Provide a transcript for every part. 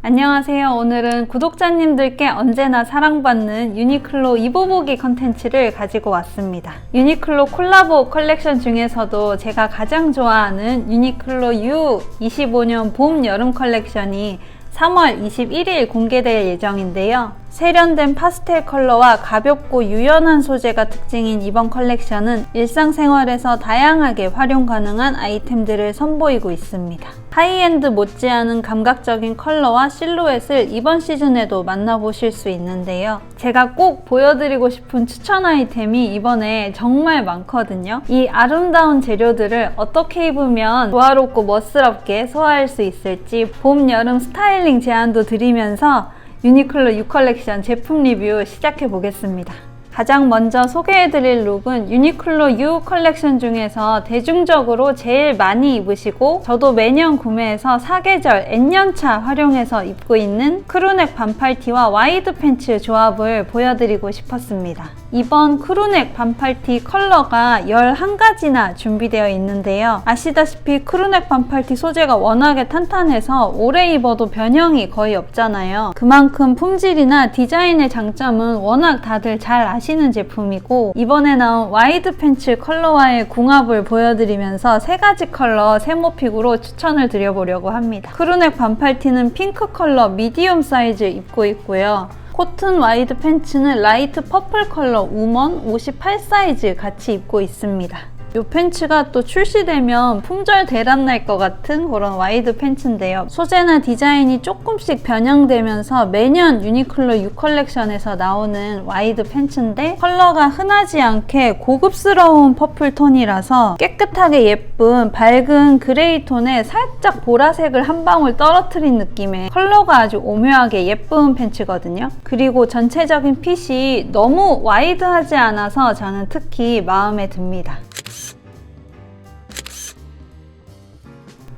안녕하세요. 오늘은 구독자님들께 언제나 사랑받는 유니클로 입어보기 컨텐츠를 가지고 왔습니다. 유니클로 콜라보 컬렉션 중에서도 제가 가장 좋아하는 유니클로 U 25년 봄 여름 컬렉션이 3월 21일 공개될 예정인데요. 세련된 파스텔 컬러와 가볍고 유연한 소재가 특징인 이번 컬렉션은 일상생활에서 다양하게 활용 가능한 아이템들을 선보이고 있습니다. 하이엔드 못지않은 감각적인 컬러와 실루엣을 이번 시즌에도 만나보실 수 있는데요. 제가 꼭 보여드리고 싶은 추천 아이템이 이번에 정말 많거든요. 이 아름다운 재료들을 어떻게 입으면 조화롭고 멋스럽게 소화할 수 있을지 봄, 여름 스타일링 제안도 드리면서 유니클로 U 컬렉션 제품 리뷰 시작해 보겠습니다. 가장 먼저 소개해드릴 룩은 유니클로 U 컬렉션 중에서 대중적으로 제일 많이 입으시고 저도 매년 구매해서 사계절 N년차 활용해서 입고 있는 크루넥 반팔티와 와이드 팬츠 조합을 보여드리고 싶었습니다. 이번 크루넥 반팔티 컬러가 11가지나 준비되어 있는데요. 아시다시피 크루넥 반팔티 소재가 워낙에 탄탄해서 오래 입어도 변형이 거의 없잖아요. 그만큼 품질이나 디자인의 장점은 워낙 다들 잘 아시 는 제품이고 이번에 나온 와이드 팬츠 컬러와의 궁합을 보여드리면서 세 가지 컬러 세모픽으로 추천을 드려보려고 합니다. 크루넥 반팔티는 핑크 컬러 미디움 사이즈 입고 있고요. 코튼 와이드 팬츠는 라이트 퍼플 컬러 우먼 58 사이즈 같이 입고 있습니다. 이 팬츠가 또 출시되면 품절 대란 날 것 같은 그런 와이드 팬츠인데요. 소재나 디자인이 조금씩 변형되면서 매년 유니클로 U 컬렉션에서 나오는 와이드 팬츠인데 컬러가 흔하지 않게 고급스러운 퍼플 톤이라서 깨끗하게 예쁜 밝은 그레이 톤에 살짝 보라색을 한 방울 떨어뜨린 느낌의 컬러가 아주 오묘하게 예쁜 팬츠거든요. 그리고 전체적인 핏이 너무 와이드하지 않아서 저는 특히 마음에 듭니다.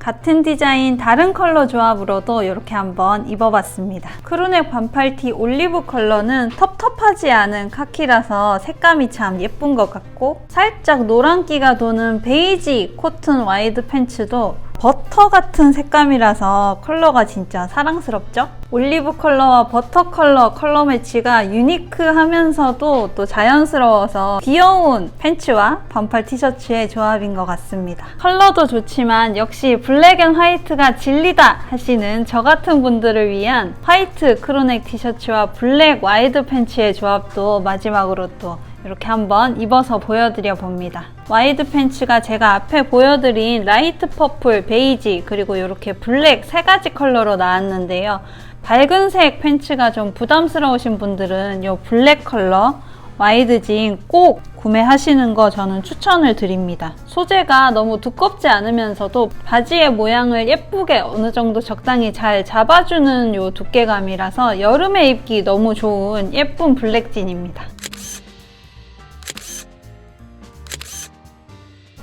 같은 디자인 다른 컬러 조합으로도 이렇게 한번 입어봤습니다. 크루넥 반팔티 올리브 컬러는 텁텁하지 않은 카키라서 색감이 참 예쁜 것 같고 살짝 노란기가 도는 베이지 코튼 와이드 팬츠도 버터 같은 색감이라서 컬러가 진짜 사랑스럽죠? 올리브 컬러와 버터 컬러 컬러 매치가 유니크하면서도 또 자연스러워서 귀여운 팬츠와 반팔 티셔츠의 조합인 것 같습니다. 컬러도 좋지만 역시 블랙 앤 화이트가 진리다 하시는 저 같은 분들을 위한 화이트 크로넥 티셔츠와 블랙 와이드 팬츠의 조합도 마지막으로 또 이렇게 한번 입어서 보여드려 봅니다. 와이드 팬츠가 제가 앞에 보여드린 라이트 퍼플, 베이지, 그리고 이렇게 블랙 세 가지 컬러로 나왔는데요. 밝은색 팬츠가 좀 부담스러우신 분들은 이 블랙 컬러 와이드 진 꼭 구매하시는 거 저는 추천을 드립니다. 소재가 너무 두껍지 않으면서도 바지의 모양을 예쁘게 어느 정도 적당히 잘 잡아주는 이 두께감이라서 여름에 입기 너무 좋은 예쁜 블랙진입니다.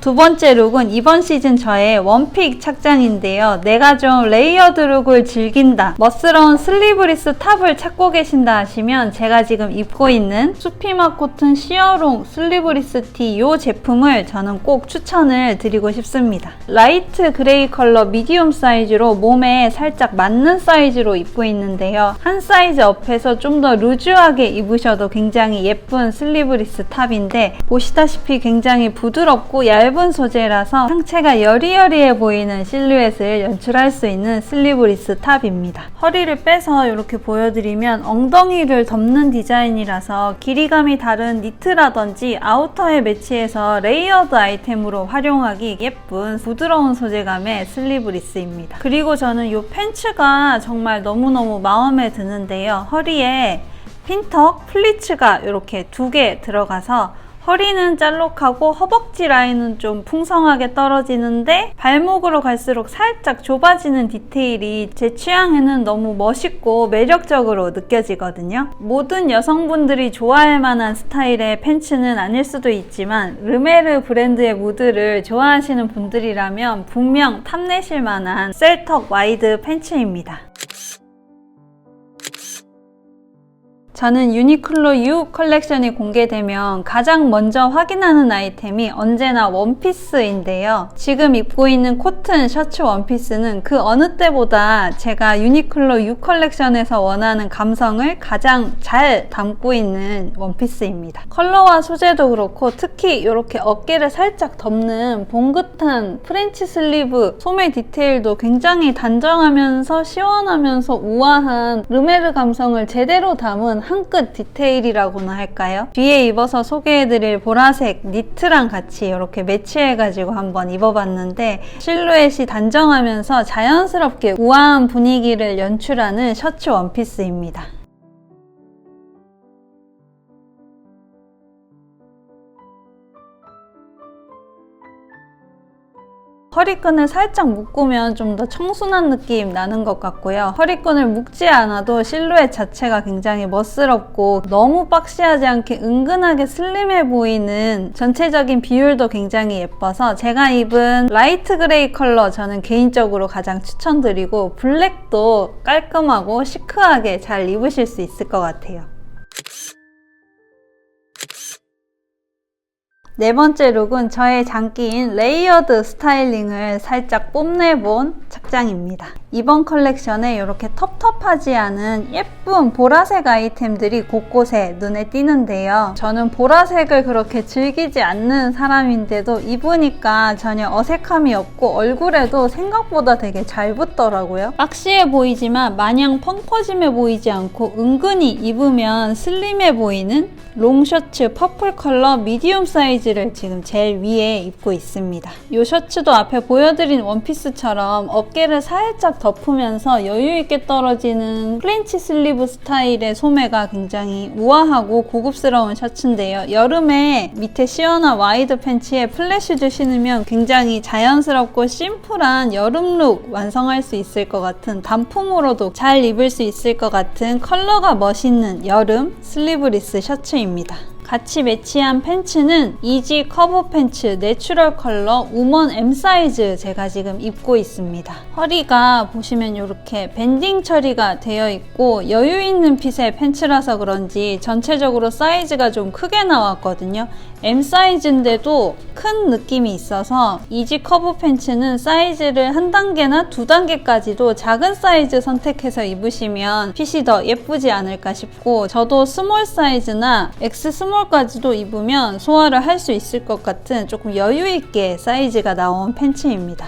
두 번째 룩은 이번 시즌 저의 원픽 착장인데요. 내가 좀 레이어드 룩을 즐긴다. 멋스러운 슬리브리스 탑을 찾고 계신다 하시면 제가 지금 입고 있는 수피마 코튼 시어롱 슬리브리스 티 이 제품을 저는 꼭 추천을 드리고 싶습니다. 라이트 그레이 컬러 미디움 사이즈로 몸에 살짝 맞는 사이즈로 입고 있는데요. 한 사이즈 업해서 좀 더 루즈하게 입으셔도 굉장히 예쁜 슬리브리스 탑인데 보시다시피 굉장히 부드럽고 얇은 얇은 소재라서 상체가 여리여리해 보이는 실루엣을 연출할 수 있는 슬리브리스 탑입니다. 허리를 빼서 이렇게 보여드리면 엉덩이를 덮는 디자인이라서 길이감이 다른 니트라든지 아우터에 매치해서 레이어드 아이템으로 활용하기 예쁜 부드러운 소재감의 슬리브리스입니다. 그리고 저는 이 팬츠가 정말 너무너무 마음에 드는데요. 허리에 핀턱, 플리츠가 이렇게 두 개 들어가서 허리는 짤록하고 허벅지 라인은 좀 풍성하게 떨어지는데 발목으로 갈수록 살짝 좁아지는 디테일이 제 취향에는 너무 멋있고 매력적으로 느껴지거든요. 모든 여성분들이 좋아할 만한 스타일의 팬츠는 아닐 수도 있지만 르메르 브랜드의 무드를 좋아하시는 분들이라면 분명 탐내실 만한 셀턱 와이드 팬츠입니다. 저는 유니클로 U 컬렉션이 공개되면 가장 먼저 확인하는 아이템이 언제나 원피스인데요. 지금 입고 있는 코튼 셔츠 원피스는 그 어느 때보다 제가 유니클로 U 컬렉션에서 원하는 감성을 가장 잘 담고 있는 원피스입니다. 컬러와 소재도 그렇고 특히 이렇게 어깨를 살짝 덮는 봉긋한 프렌치 슬리브 소매 디테일도 굉장히 단정하면서 시원하면서 우아한 르메르 감성을 제대로 담은 한끝 디테일이라고나 할까요? 뒤에 입어서 소개해드릴 보라색 니트랑 같이 이렇게 매치해가지고 한번 입어봤는데 실루엣이 단정하면서 자연스럽게 우아한 분위기를 연출하는 셔츠 원피스입니다. 허리끈을 살짝 묶으면 좀 더 청순한 느낌 나는 것 같고요. 허리끈을 묶지 않아도 실루엣 자체가 굉장히 멋스럽고 너무 박시하지 않게 은근하게 슬림해 보이는 전체적인 비율도 굉장히 예뻐서 제가 입은 라이트 그레이 컬러 저는 개인적으로 가장 추천드리고 블랙도 깔끔하고 시크하게 잘 입으실 수 있을 것 같아요. 네 번째 룩은 저의 장기인 레이어드 스타일링을 살짝 뽐내본 착장입니다. 이번 컬렉션에 이렇게 텁텁하지 않은 예쁜 보라색 아이템들이 곳곳에 눈에 띄는데요. 저는 보라색을 그렇게 즐기지 않는 사람인데도 입으니까 전혀 어색함이 없고 얼굴에도 생각보다 되게 잘 붙더라고요. 박시해 보이지만 마냥 펑퍼짐해 보이지 않고 은근히 입으면 슬림해 보이는 롱 셔츠 퍼플 컬러 미디움 사이즈를 지금 제일 위에 입고 있습니다. 이 셔츠도 앞에 보여드린 원피스처럼 어깨를 살짝 덮으면서 여유있게 떨어지는 프렌치 슬리브 스타일의 소매가 굉장히 우아하고 고급스러운 셔츠인데요. 여름에 밑에 시원한 와이드 팬츠에 플랫슈즈 신으면 굉장히 자연스럽고 심플한 여름 룩 완성할 수 있을 것 같은 단품으로도 잘 입을 수 있을 것 같은 컬러가 멋있는 여름 슬리브리스 셔츠입니다. 같이 매치한 팬츠는 이지 커브 팬츠 내추럴 컬러 우먼 M 사이즈 제가 지금 입고 있습니다. 허리가 보시면 이렇게 밴딩 처리가 되어 있고 여유 있는 핏의 팬츠라서 그런지 전체적으로 사이즈가 좀 크게 나왔거든요. M 사이즈인데도 큰 느낌이 있어서 이지 커브 팬츠는 사이즈를 한 단계나 두 단계까지도 작은 사이즈 선택해서 입으시면 핏이 더 예쁘지 않을까 싶고 저도 스몰 사이즈나 X 스몰 까지도 입으면 소화를 할 수 있을 것 같은 조금 여유 있게 사이즈가 나온 팬츠입니다.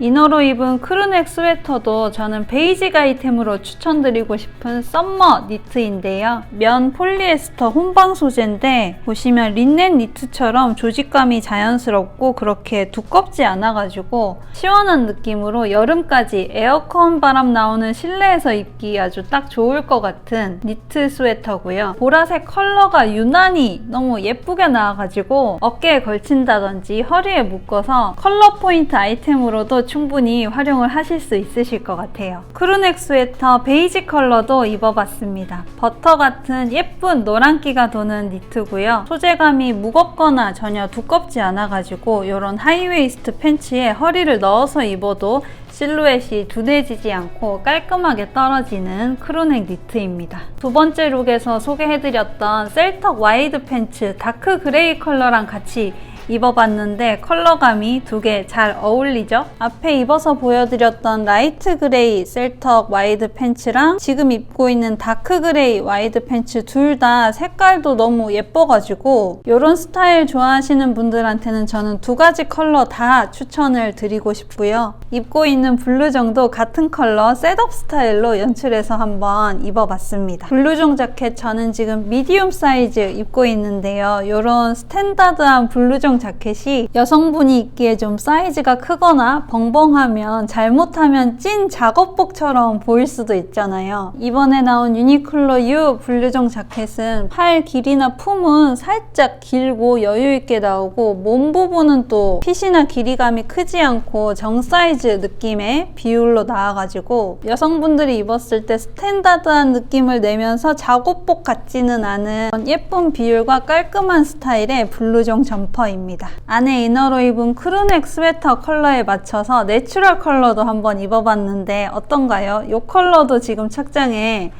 이너로 입은 크루넥 스웨터도 저는 베이직 아이템으로 추천드리고 싶은 썸머 니트인데요. 면 폴리에스터 혼방 소재인데 보시면 린넨 니트처럼 조직감이 자연스럽고 그렇게 두껍지 않아가지고 시원한 느낌으로 여름까지 에어컨 바람 나오는 실내에서 입기 아주 딱 좋을 것 같은 니트 스웨터고요. 보라색 컬러가 유난히 너무 예쁘게 나와가지고 어깨에 걸친다든지 허리에 묶어서 컬러 포인트 아이템으로도 충분히 활용을 하실 수 있으실 것 같아요. 크루넥 스웨터 베이지 컬러도 입어봤습니다. 버터 같은 예쁜 노란기가 도는 니트고요. 소재감이 무겁거나 전혀 두껍지 않아가지고 이런 하이웨이스트 팬츠에 허리를 넣어서 입어도 실루엣이 둔해지지 않고 깔끔하게 떨어지는 크루넥 니트입니다. 두 번째 룩에서 소개해드렸던 셀턱 와이드 팬츠 다크 그레이 컬러랑 같이 입어봤는데 컬러감이 두 개 잘 어울리죠? 앞에 입어서 보여드렸던 라이트 그레이 셀턱 와이드 팬츠랑 지금 입고 있는 다크 그레이 와이드 팬츠 둘 다 색깔도 너무 예뻐가지고 이런 스타일 좋아하시는 분들한테는 저는 두 가지 컬러 다 추천을 드리고 싶고요. 입고 있는 블루정도 같은 컬러 셋업 스타일로 연출해서 한번 입어봤습니다. 블루종 자켓 저는 지금 미디움 사이즈 입고 있는데요. 이런 스탠다드한 블루종 자켓이 여성분이 입기에 좀 사이즈가 크거나 벙벙하면 잘못하면 찐 작업복처럼 보일 수도 있잖아요. 이번에 나온 유니클로 U 블루종 자켓은 팔 길이나 품은 살짝 길고 여유 있게 나오고 몸 부분은 또 핏이나 길이감이 크지 않고 정 사이즈 사이즈 느낌의 비율로 나와가지고 여성분들이 입었을 때 스탠다드한 느낌을 내면서 작업복 같지는 않은 예쁜 비율과 깔끔한 스타일의 블루종 점퍼입니다. 안에 이너로 입은 크루넥 스웨터 컬러에 맞춰서 내추럴 컬러도 한번 입어봤는데 어떤가요? 이 컬러도 지금 착장에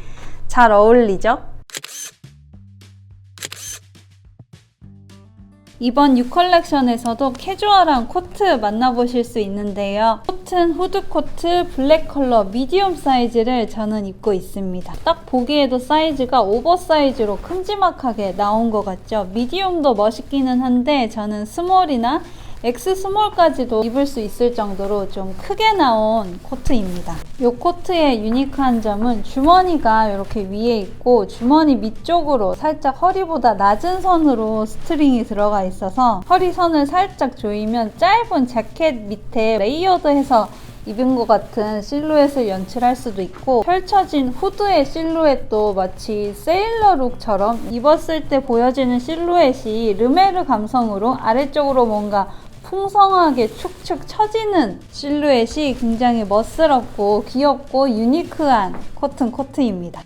잘 어울리죠? 이번 6 컬렉션에서도 캐주얼한 코트 만나보실 수 있는데요. 코트는 후드 코트 블랙 컬러 미디움 사이즈를 저는 입고 있습니다. 딱 보기에도 사이즈가 오버사이즈로 큼지막하게 나온 것 같죠? 미디움도 멋있기는 한데 저는 스몰이나 X 스몰까지도 입을 수 있을 정도로 좀 크게 나온 코트입니다. 이 코트의 유니크한 점은 주머니가 이렇게 위에 있고 주머니 밑쪽으로 살짝 허리보다 낮은 선으로 스트링이 들어가 있어서 허리선을 살짝 조이면 짧은 자켓 밑에 레이어드해서 입은 것 같은 실루엣을 연출할 수도 있고 펼쳐진 후드의 실루엣도 마치 세일러룩처럼 입었을 때 보여지는 실루엣이 르메르 감성으로 아래쪽으로 뭔가 풍성하게 축축 처지는 실루엣이 굉장히 멋스럽고 귀엽고 유니크한 코튼 코트입니다.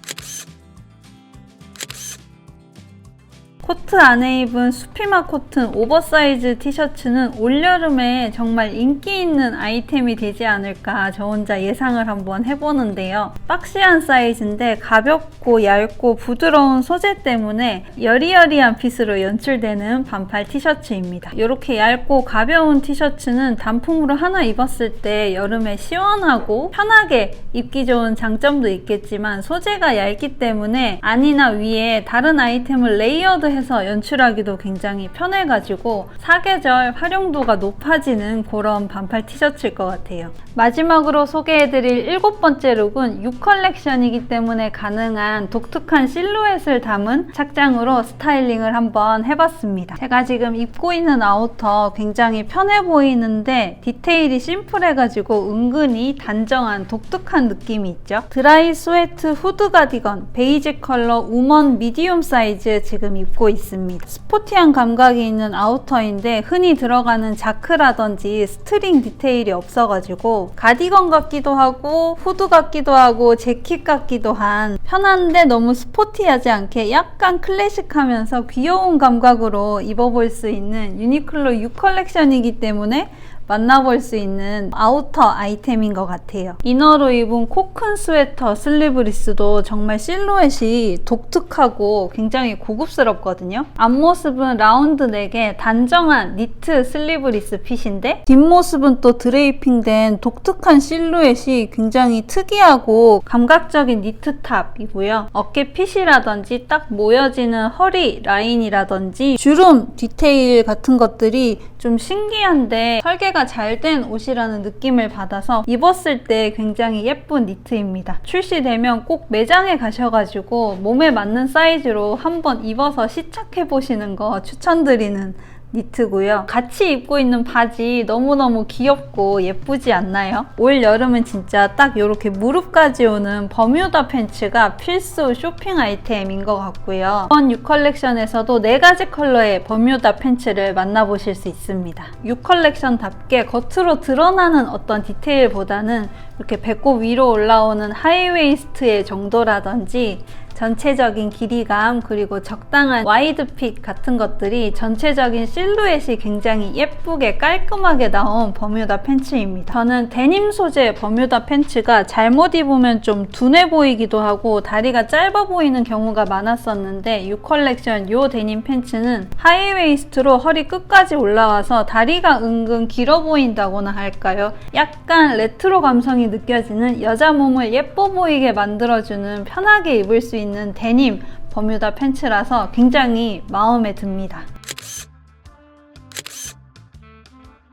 코트 안에 입은 수피마 코튼 오버사이즈 티셔츠는 올여름에 정말 인기 있는 아이템이 되지 않을까 저 혼자 예상을 한번 해보는데요. 박시한 사이즈인데 가볍고 얇고 부드러운 소재 때문에 여리여리한 핏으로 연출되는 반팔 티셔츠입니다. 이렇게 얇고 가벼운 티셔츠는 단품으로 하나 입었을 때 여름에 시원하고 편하게 입기 좋은 장점도 있겠지만 소재가 얇기 때문에 안이나 위에 다른 아이템을 레이어드 해서 연출하기도 굉장히 편해가지고 사계절 활용도가 높아지는 그런 반팔 티셔츠일 것 같아요. 마지막으로 소개해드릴 일곱 번째 룩은 6 컬렉션이기 때문에 가능한 독특한 실루엣을 담은 착장으로 스타일링을 한번 해봤습니다. 제가 지금 입고 있는 아우터 굉장히 편해 보이는데 디테일이 심플해가지고 은근히 단정한 독특한 느낌이 있죠. 드라이 스웨트 후드 가디건 베이지 컬러 우먼 미디움 사이즈 지금 입고 있습니다. 스포티한 감각이 있는 아우터인데 흔히 들어가는 자크라든지 스트링 디테일이 없어가지고 가디건 같기도 하고 후드 같기도 하고 재킷 같기도 한 편한데 너무 스포티하지 않게 약간 클래식하면서 귀여운 감각으로 입어볼 수 있는 유니클로 6 컬렉션이기 때문에 만나볼 수 있는 아우터 아이템인 것 같아요. 이너로 입은 코큰 스웨터 슬리브리스도 정말 실루엣이 독특하고 굉장히 고급스럽거든요. 앞모습은 라운드 넥의 단정한 니트 슬리브리스 핏인데 뒷모습은 또 드레이핑된 독특한 실루엣이 굉장히 특이하고 감각적인 니트 탑이고요. 어깨 핏이라든지 딱 모여지는 허리 라인이라든지 주름 디테일 같은 것들이 좀 신기한데 설계 가 잘 된 옷이라는 느낌을 받아서 입었을 때 굉장히 예쁜 니트입니다. 출시되면 꼭 매장에 가셔가지고 몸에 맞는 사이즈로 한번 입어서 시착해 보시는 거 추천드리는 니트고요. 같이 입고 있는 바지 너무너무 귀엽고 예쁘지 않나요? 올 여름은 진짜 딱 이렇게 무릎까지 오는 버뮤다 팬츠가 필수 쇼핑 아이템인 것 같고요. 이번 6 컬렉션에서도 4가지 컬러의 버뮤다 팬츠를 만나보실 수 있습니다. 6 컬렉션답게 겉으로 드러나는 어떤 디테일보다는 이렇게 배꼽 위로 올라오는 하이웨이스트의 정도라든지 전체적인 길이감 그리고 적당한 와이드 핏 같은 것들이 전체적인 실루엣이 굉장히 예쁘게 깔끔하게 나온 버뮤다 팬츠입니다. 저는 데님 소재 버뮤다 팬츠가 잘못 입으면 좀 둔해 보이기도 하고 다리가 짧아 보이는 경우가 많았었는데 이 컬렉션 이 데님 팬츠는 하이웨이스트로 허리 끝까지 올라와서 다리가 은근 길어 보인다고나 할까요? 약간 레트로 감성이 느껴지는 여자 몸을 예뻐 보이게 만들어주는 편하게 입을 수 있는 있는 데님 버뮤다 팬츠라서 굉장히 마음에 듭니다.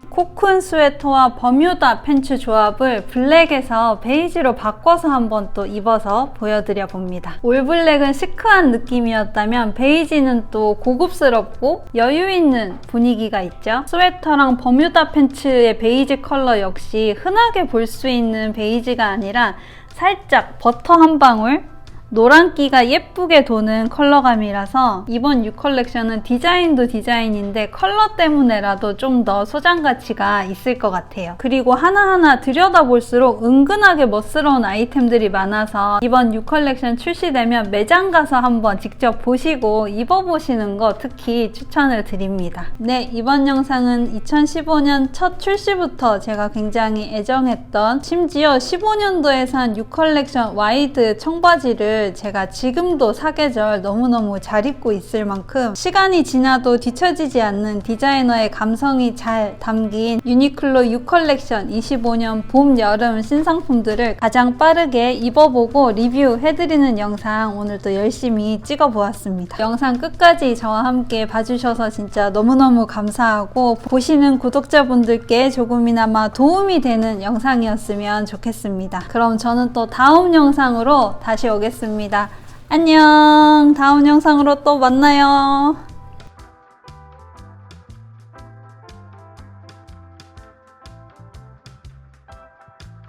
코큰 스웨터와 버뮤다 팬츠 조합을 블랙에서 베이지로 바꿔서 한번 또 입어서 보여드려 봅니다. 올블랙은 시크한 느낌이었다면 베이지는 또 고급스럽고 여유 있는 분위기가 있죠. 스웨터랑 버뮤다 팬츠의 베이지 컬러 역시 흔하게 볼 수 있는 베이지가 아니라 살짝 버터 한 방울 노란기가 예쁘게 도는 컬러감이라서 이번 6 컬렉션은 디자인도 디자인인데 컬러 때문에라도 좀 더 소장 가치가 있을 것 같아요. 그리고 하나하나 들여다볼수록 은근하게 멋스러운 아이템들이 많아서 이번 6 컬렉션 출시되면 매장 가서 한번 직접 보시고 입어보시는 거 특히 추천을 드립니다. 네, 이번 영상은 2015년 첫 출시부터 제가 굉장히 애정했던 심지어 15년도에 산6 컬렉션 와이드 청바지를 제가 지금도 사계절 너무너무 잘 입고 있을 만큼 시간이 지나도 뒤처지지 않는 디자이너의 감성이 잘 담긴 유니클로 6 컬렉션 25년 봄, 여름 신상품들을 가장 빠르게 입어보고 리뷰해드리는 영상 오늘도 열심히 찍어보았습니다. 영상 끝까지 저와 함께 봐주셔서 진짜 너무너무 감사하고 보시는 구독자분들께 조금이나마 도움이 되는 영상이었으면 좋겠습니다. 그럼 저는 또 다음 영상으로 다시 오겠습 니다. 안녕! 다음 영상으로 또 만나요.